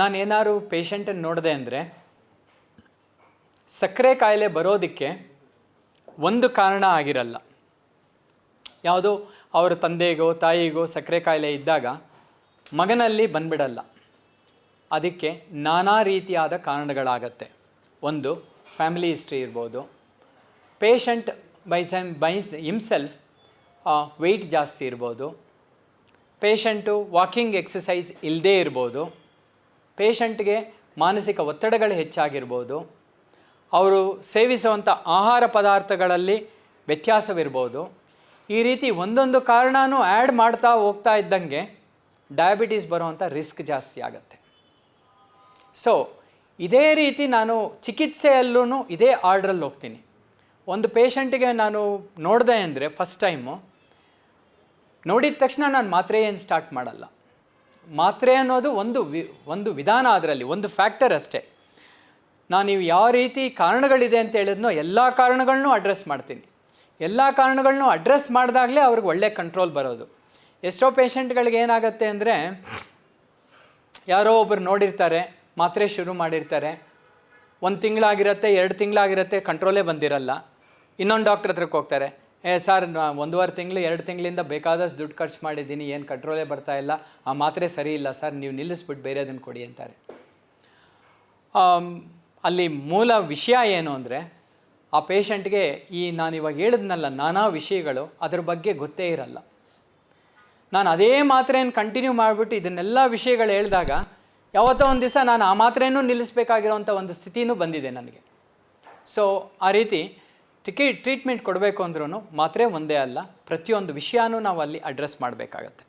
ನಾನು ಏನಾದರೂ ಪೇಷಂಟನ್ನು ನೋಡಿದೆ ಅಂದರೆ ಸಕ್ಕರೆ ಕಾಯಿಲೆ ಬರೋದಕ್ಕೆ ಒಂದು ಕಾರಣ ಆಗಿರಲ್ಲ. ಯಾವುದೋ ಅವರ ತಂದೆಗೋ ತಾಯಿಗೋ ಸಕ್ಕರೆ ಕಾಯಿಲೆ ಇದ್ದಾಗ ಮಗನಲ್ಲಿ ಬಂದ್ಬಿಡಲ್ಲ. ಅದಕ್ಕೆ ನಾನಾ ರೀತಿಯಾದ ಕಾರಣಗಳಾಗತ್ತೆ. ಒಂದು ಫ್ಯಾಮಿಲಿ ಹಿಸ್ಟ್ರಿ ಇರ್ಬೋದು. Patient by some by himself weight ಜಾಸ್ತಿ ಇರ್ಬೋದು. ಪೇಷಂಟು ವಾಕಿಂಗ್ ಎಕ್ಸಸೈಸ್ ಇಲ್ಲದೇ ಇರ್ಬೋದು. ಪೇಷಂಟ್ಗೆ ಮಾನಸಿಕ ಒತ್ತಡಗಳು ಹೆಚ್ಚಾಗಿರ್ಬೋದು. ಅವರು ಸೇವಿಸುವಂಥ ಆಹಾರ ಪದಾರ್ಥಗಳಲ್ಲಿ ವ್ಯತ್ಯಾಸವಿರ್ಬೋದು. ಈ ರೀತಿ ಒಂದೊಂದು ಕಾರಣನೂ ಆ್ಯಡ್ ಮಾಡ್ತಾ ಹೋಗ್ತಾ ಇದ್ದಂಗೆ ಡಯಾಬಿಟೀಸ್ ಬರುವಂಥ ರಿಸ್ಕ್ ಜಾಸ್ತಿ ಆಗುತ್ತೆ. ಸೊ ಇದೇ ರೀತಿ ನಾನು ಚಿಕಿತ್ಸೆಯಲ್ಲೂ ಇದೇ ಆರ್ಡ್ರಲ್ಲಿ ಹೋಗ್ತೀನಿ. ಒಂದು ಪೇಷಂಟಿಗೆ ನಾನು ನೋಡಿದೆ ಅಂದರೆ ಫಸ್ಟ್ ಟೈಮು ನೋಡಿದ ತಕ್ಷಣ ನಾನು ಮಾತ್ರೆ ಏನು ಸ್ಟಾರ್ಟ್ ಮಾಡಲ್ಲ. ಮಾತ್ರೆ ಅನ್ನೋದು ಒಂದು ವಿ, ಒಂದು ವಿಧಾನ ಅದರಲ್ಲಿ, ಒಂದು ಫ್ಯಾಕ್ಟರ್ ಅಷ್ಟೇ. ನಾನು ನೀವು ಯಾವ ರೀತಿ ಕಾರಣಗಳಿದೆ ಅಂತ ಹೇಳಿದ್ನೋ ಎಲ್ಲ ಕಾರಣಗಳನ್ನೂ ಅಡ್ರೆಸ್ ಮಾಡ್ತೀನಿ. ಎಲ್ಲ ಕಾರಣಗಳನ್ನೂ ಅಡ್ರೆಸ್ ಮಾಡಿದಾಗಲೇ ಅವ್ರಿಗೆ ಒಳ್ಳೆ ಕಂಟ್ರೋಲ್ ಬರೋದು. ಎಷ್ಟೋ ಪೇಷಂಟ್ಗಳಿಗೆ ಏನಾಗುತ್ತೆ ಅಂದರೆ, ಯಾರೋ ಒಬ್ಬರು ನೋಡಿರ್ತಾರೆ, ಮಾತ್ರೆ ಶುರು ಮಾಡಿರ್ತಾರೆ, ಒಂದು ತಿಂಗಳಾಗಿರುತ್ತೆ, ಎರಡು ತಿಂಗಳಾಗಿರುತ್ತೆ ಕಂಟ್ರೋಲೇ ಬಂದಿರಲ್ಲ. ಇನ್ನೊಂದು ಡಾಕ್ಟ್ರ್ ಹತ್ರಕ್ಕೆ ಹೋಗ್ತಾರೆ. ಏ ಸರ್, ನಾ ಒಂದೂವರೆ ತಿಂಗಳು, ಎರಡು ತಿಂಗಳಿಂದ ಬೇಕಾದಷ್ಟು ದುಡ್ಡು ಖರ್ಚು ಮಾಡಿದ್ದೀನಿ, ಏನು ಕಂಟ್ರೋಲೇ ಬರ್ತಾ ಇಲ್ಲ, ಆ ಮಾತ್ರೆ ಸರಿ ಇಲ್ಲ, ಸರ್, ನೀವು ನಿಲ್ಲಿಸ್ಬಿಟ್ಟು ಬೇರೆದನ್ನು ಕೊಡಿ ಅಂತಾರೆ. ಅಲ್ಲಿ ಮೂಲ ವಿಷಯ ಏನು ಅಂದರೆ, ಆ ಪೇಷಂಟ್ಗೆ ಈ ನಾನು ಇವಾಗ ಹೇಳಿದ್ನಲ್ಲ, ನಾನಾ ವಿಷಯಗಳು, ಅದ್ರ ಬಗ್ಗೆ ಗೊತ್ತೇ ಇರಲ್ಲ. ನಾನು ಅದೇ ಮಾತ್ರೆಯನ್ನು ಕಂಟಿನ್ಯೂ ಮಾಡಿಬಿಟ್ಟು ಇದನ್ನೆಲ್ಲ ವಿಷಯಗಳು ಹೇಳಿದಾಗ, ಯಾವತ್ತೋ ಒಂದು ದಿವಸ ನಾನು ಆ ಮಾತ್ರೆನೂ ನಿಲ್ಲಿಸಬೇಕಾಗಿರೋಂಥ ಒಂದು ಸ್ಥಿತಿನೂ ಬಂದಿದೆ ನನಗೆ. ಸೊ ಆ ರೀತಿ ಟಿಕಿ ಟ್ರೀಟ್ಮೆಂಟ್ ಕೊಡಬೇಕು ಅಂದ್ರೂ ಮಾತ್ರೆ ಒಂದೇ ಅಲ್ಲ ಪ್ರತಿಯೊಂದು ವಿಷಯನೂ ನಾವು ಅಲ್ಲಿ ಅಡ್ರೆಸ್ ಮಾಡಬೇಕಾಗತ್ತೆ.